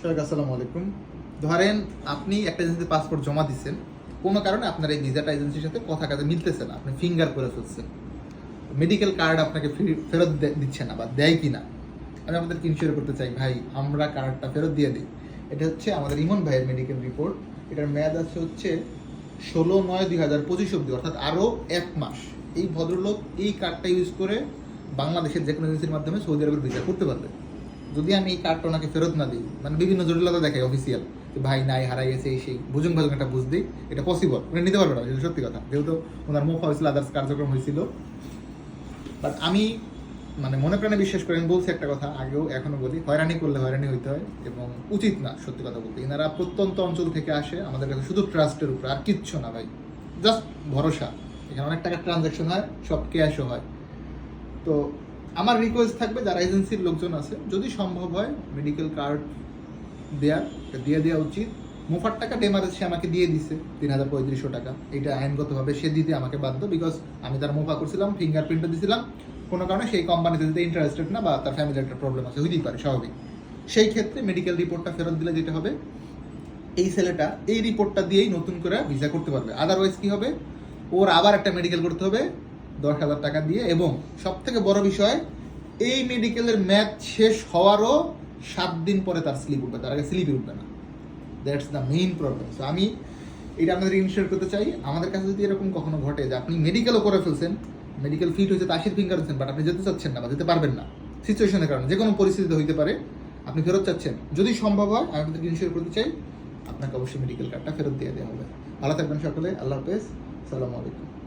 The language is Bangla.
সবাইকে আসসালামু আলাইকুম। ধরেন আপনি একটা এজেন্সিতে পাসপোর্ট জমা দিচ্ছেন কোনো কারণে আপনার এই ভিসাটা এজেন্সির সাথে কথা কাজে মিলতেছে না, আপনি ফিঙ্গার করে ফেলছেন। মেডিকেল কার্ড আপনাকে ফেরত দিচ্ছে না বা দেয় কি না? আমি আপনাদেরকে ইনশিওর করতে চাই, ভাই, আমরা কার্ডটা ফেরত দিয়ে দিই। এটা হচ্ছে আমাদের ইমন ভাইয়ের মেডিকেল রিপোর্ট এটার মেয়াদ আছে হচ্ছে ষোলো নয় দুই হাজার পঁচিশ অব্দি অর্থাৎ আরও এক মাস। এই ভদ্রলোক এই কার্ডটা ইউজ করে বাংলাদেশের যে কোনো এজেন্সির মাধ্যমে সৌদি আরবের ভিসা করতে পারবে। যদি আমি এই কার্ডটা ওনাকে ফেরত না দিই মানে বিভিন্ন জটিলতা দেখাই অফিসিয়াল ভাই নাই, হারাই গেছে, এই সেই বুঝুন ভাজুন একটা বুঝ দিই, এটা পসিবল উনি নিতে পারবে না, এটা সত্যি কথা। যেহেতু ওনার মুখ হয়েছিল আদার্স কার্যক্রম হয়েছিল। বাট আমি মানে মনে প্রাণে বিশ্বাস করেন বলছি একটা কথা, আগেও এখনও বলি, হয়রানি করলে হয়রানি হইতে হয় এবং উচিত না, সত্যি কথা বলতে। এনারা প্রত্যন্ত অঞ্চল থেকে আসে, আমাদের কাছে শুধু ট্রাস্টের উপর, আর কিচ্ছু না ভাই জাস্ট ভরসা। এখানে অনেক টাকার ট্রানজাকশন হয়, সব ক্যাশও হয়। তো আমার রিকোয়েস্ট থাকবে যারা এজেন্সির লোকজন আছে, যদি সম্ভব হয় মেডিকেল কার্ড এটা দিয়ে দেওয়া উচিত। মুফার টাকা ডেমারেজ সে আমাকে দিয়ে দিছে, তিন হাজার পঁয়ত্রিশশো টাকা। এটা আইনগতভাবে সে দিতে আমাকে বাধ্য বিকজ আমি তার মুফা করছিলাম ফিঙ্গারপ্রিন্টও দিছিলাম। কোনো কারণে সেই কোম্পানিতে দিতে ইন্টারেস্টেড না বা তার ফ্যামিলির একটা প্রবলেম আছে, হইতেই পারে, স্বাভাবিক। সেই ক্ষেত্রে মেডিকেল রিপোর্টটা ফেরত দিলে যেটা হবে, এই ছেলেটা এই রিপোর্টটা দিয়েই নতুন করে ভিসা করতে পারবে। আদারওয়াইজ কি হবে? ওর আবার একটা মেডিকেল করতে হবে দশ হাজার টাকা দিয়ে এবং সব থেকে বড় বিষয়, এই মেডিকেলের ম্যাচ শেষ হওয়ারও সাত দিন পরে তার স্লিপ উঠবে, তার আগে স্লিপই উঠবে না। That's the main problem so আমি এটা আপনাদের ইনশিওর করতে চাই। আমাদের কাছে যদি এরকম কখনো ঘটে যে আপনি মেডিকেলও করে ফেলছেন মেডিকেল ফিট হয়েছে তাসির ফিঙ্গার হচ্ছেন বাট আপনি যেতে চাচ্ছেন না বা যেতে পারবেন না সিচুয়েশনের কারণে, যে কোনো পরিস্থিতিতে হইতে পারে, আপনি ফেরত চাচ্ছেন। যদি সম্ভব হয়, আমি আপনাদেরকে ইনশিওর করতে চাই। আপনাকে অবশ্যই মেডিকেল কার্ডটা ফেরত দিয়ে দেওয়া হবে। ভালো থাকবেন সকলে। আল্লাহ হাফেজ। সালামু আলাইকুম।